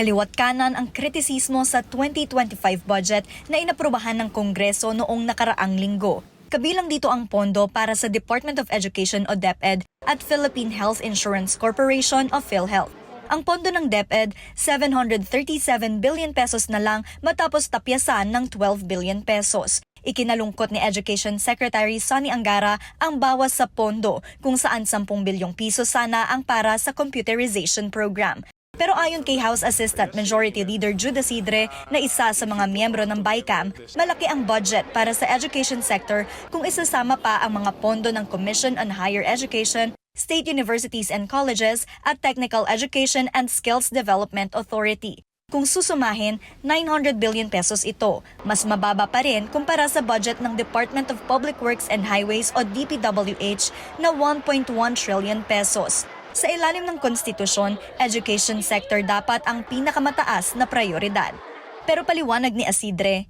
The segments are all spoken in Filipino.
Kaliwat kanan ang kritisismo sa 2025 budget na inaprubahan ng Kongreso noong nakaraang linggo. Kabilang dito ang pondo para sa Department of Education o DepEd at Philippine Health Insurance Corporation o PhilHealth. Ang pondo ng DepEd, 737 billion pesos na lang matapos tapyasan ng 12 billion pesos. Ikinalungkot ni Education Secretary Sonny Angara ang bawas sa pondo kung saan 10 bilyong piso sana ang para sa computerization program. Pero ayon kay House Assistant Majority Leader Judah Sidre na isa sa mga miyembro ng BICAM, malaki ang budget para sa education sector kung isasama pa ang mga pondo ng Commission on Higher Education, State Universities and Colleges at Technical Education and Skills Development Authority. Kung susumahin, 900 billion pesos ito. Mas mababa pa rin kumpara sa budget ng Department of Public Works and Highways o DPWH na 1.1 trillion pesos. Sa ilalim ng konstitusyon, education sector dapat ang pinakamataas na prioridad. Pero paliwanag ni Asidre,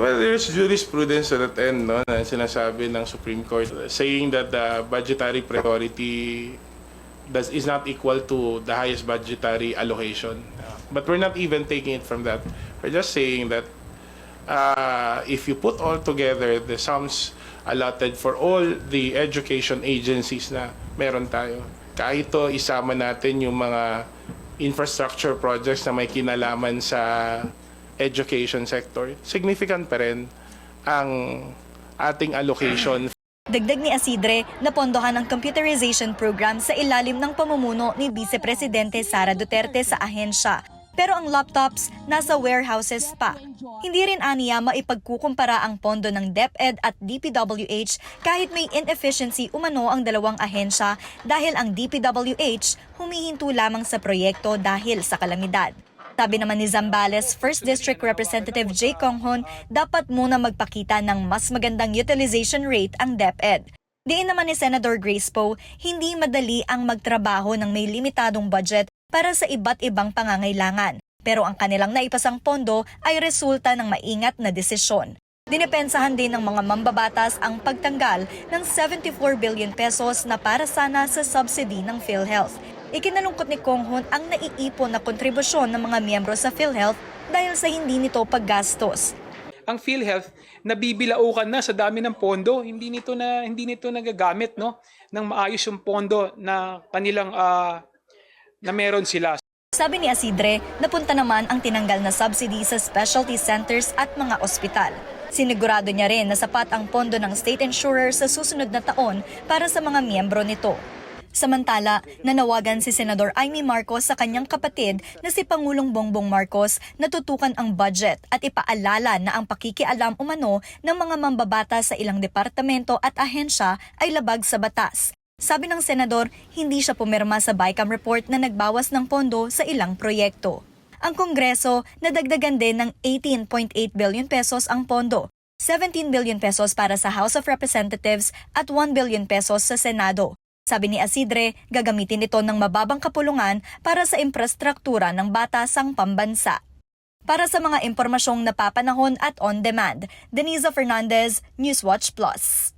Well, there's jurisprudence at that end no, na sinasabi ng Supreme Court saying that the budgetary priority does, is not equal to the highest budgetary allocation. But we're not even taking it from that. We're just saying that uh, if you put all together the sums allotted for all the education agencies na meron tayo, kahit ito isama natin yung mga infrastructure projects na may kinalaman sa education sector, significant pa rin ang ating allocation Dagdag ni Asidre, napondohan ang computerization program sa ilalim ng pamumuno ni Vice Presidente Sara Duterte sa ahensya. Pero ang laptops nasa warehouses pa. Hindi rin aniya maipagkukumpara ang pondo ng DepEd at DPWH kahit may inefficiency umano ang dalawang ahensya dahil ang DPWH humihinto lamang sa proyekto dahil sa kalamidad. Sabi naman ni Zambales, 1st District Representative Jay Conghon, dapat muna magpakita ng mas magandang utilization rate ang DepEd. Diin naman ni Senator Grace Poe, hindi madali ang magtrabaho ng may limitadong budget para sa iba't ibang pangangailangan. Pero ang kanilang naipasang pondo ay resulta ng maingat na desisyon. Dinipensahan din ng mga mambabatas ang pagtanggal ng 74 billion pesos na para sana sa subsidy ng PhilHealth. Ikinalungkot ni Konghon ang naiipon na kontribusyon ng mga miyembro sa PhilHealth dahil sa hindi nito paggastos. ang PhilHealth nabibilaukan na sa dami ng pondo. Hindi nito na hindi nito nagagamit no ng maayos yung pondo na kanilang ah, na meron sila. Sabi ni Asidre, napunta naman ang tinanggal na subsidy sa specialty centers at mga ospital. Sinigurado niya rin na sapat ang pondo ng state insurer sa susunod na taon para sa mga miyembro nito. Samantala, nanawagan si Senador Amy Marcos sa kanyang kapatid na si Pangulong Bongbong Marcos na tutukan ang budget at ipaalala na ang pakikialam umano ng mga mambabata sa ilang departamento at ahensya ay labag sa batas. Sabi ng senador, hindi siya pumirma sa BICAM report na nagbawas ng pondo sa ilang proyekto. Ang Kongreso nadagdagan din ng 18.8 billion pesos ang pondo, 17 billion pesos para sa House of Representatives at 1 billion pesos sa Senado. Sabi ni Asidre, gagamitin ito ng mababang kapulungan para sa infrastruktura ng batasang pambansa. Para sa mga impormasyong napapanahon at on demand, Denisa Fernandez, Newswatch Plus.